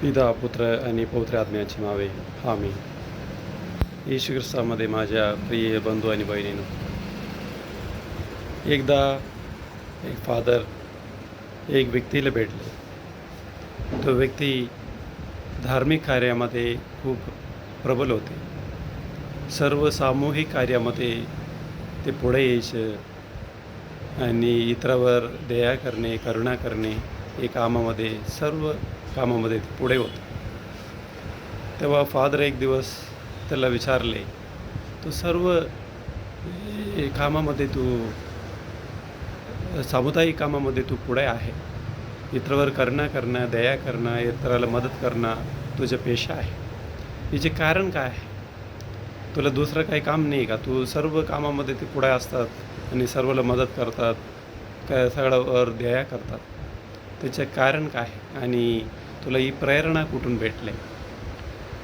पिता पुत्र आणि पवित्र आत्म्याची नावे. आम्ही येशू ख्रिस्तामध्ये माझ्या प्रिय बंधू आणि बहिणीनं एकदा एक फादर एक व्यक्तीला भेटले. तो व्यक्ती धार्मिक कार्यामध्ये खूप प्रबल होते. सर्व सामूहिक कार्यामध्ये ते पुढे यायचं आणि इतरावर दया करणे करुणा करणे हे कामामध्ये सर्व कामामध्ये पुढे होतं. तेव्हा फादर एक दिवस त्याला विचारले तू सर्व कामामध्ये तू सामुदायिक कामामध्ये तू पुढे आहे. इतरावर करणं करणं दया करणं इतराला मदत करणं तुझं पेशा आहे. याचे कारण काय आहे? तुला दुसरं काही काम नाही का? तू सर्व कामामध्ये ते पुढे असतात आणि सर्वाला मदत करतात. काय सगळ्यावर दया करतात. त्याचे कारण काय आणि तुला ही प्रेरणा कुठून भेटले?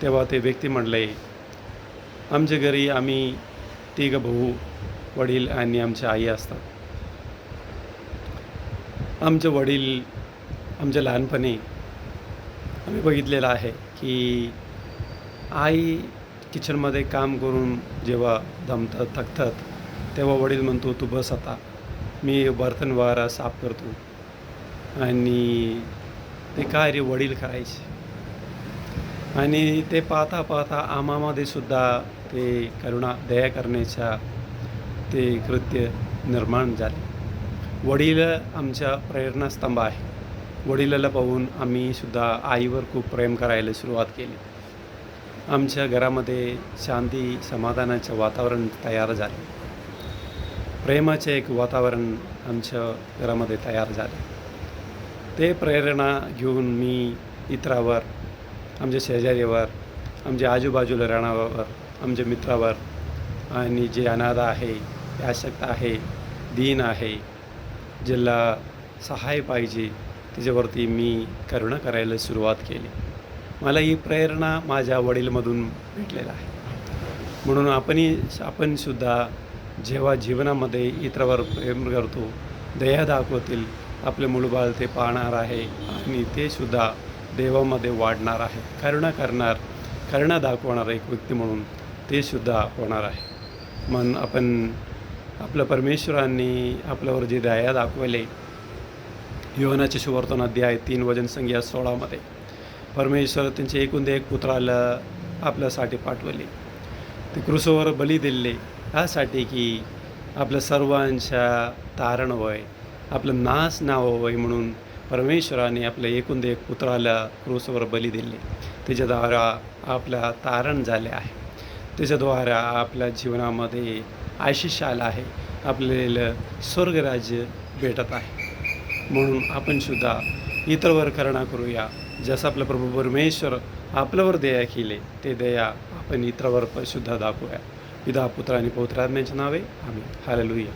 तेव्हा ते व्यक्ती म्हणले आमच्या घरी आम्ही तिघ भाऊ वडील आणि आमची आई असतात. आमचे वडील आमच्या लहानपणी आम्ही बघितलेलं आहे की आई किचनमध्ये काम करून जेव्हा दमतात थकतात तेव्हा वडील म्हणतो तू बस आता. मी बर्तनवारा साफ करतो आणि ते कार्य वडील करायचे आणि ते पाहता पाहता आम्हामध्ये सुद्धा ते करुणा दया करण्याच्या ते कृत्य निर्माण झाले. वडील आमच्या प्रेरणास्तंभ आहे. वडिलाला पाहून आम्ही सुद्धा आईवर खूप प्रेम करायला सुरुवात केली. आमच्या घरामध्ये शांती समाधानाचं वातावरण तयार झाले. प्रेमाचे एक वातावरण आमच्या घरामध्ये तयार झाले. ते प्रेरणा घेऊन मी इतरावर आमच्या शेजारीवर आमच्या आजूबाजूला राहणाऱ्यावर आमच्या मित्रावर आणि जे अनाथ आहे आशक्त आहे दीन आहे ज्याला सहाय पाहिजे त्याच्यावरती मी करुणा करायला सुरुवात केली. मला ही प्रेरणा माझ्या वडीलमधून भेटलेला आहे. म्हणून आपणही आपणसुद्धा जेव्हा जीवनामध्ये इतरावर प्रेम करतो दया दाखवतील आपले मुलबाळ ते पाहणार आहे आणि ते सुद्धा देवामध्ये वाढणार आहे. करुणा करणार करुणा दाखवणार एक व्यक्ती म्हणून ते सुद्धा होणार आहे. म्हणून आपण आपल्या परमेश्वरांनी आपल्यावर जे दया दाखवले योनाचे सुवर्तन अध्याय तीन वजन संख्या सोळामध्ये परमेश्वर त्यांचे एकूण एक पुत्राला आपल्यासाठी पाठवले. ते क्रुसोवर बली दिले यासाठी की आपल्या सर्वांच्या तारण वय आपलं नास नाव होय म्हणून परमेश्वराने आपल्या एकूण एक पुत्राला क्रूसवर बली दिली. त्याच्याद्वारा आपल्या तारण झाले आहे. त्याच्याद्वारा आपल्या जीवनामध्ये आशिष आला आहे. आपल्याला स्वर्गराज्य भेटत आहे. म्हणून आपण सुद्धा इतरवर करणा करूया. जसं आपलं प्रभू परमेश्वर आपल्यावर दया केले ते दया आपण इतरावर सुद्धा दाखवूया. पिता पुत्र आणि पौत्रात्म्याच्या नावे आम्ही हालेलुया.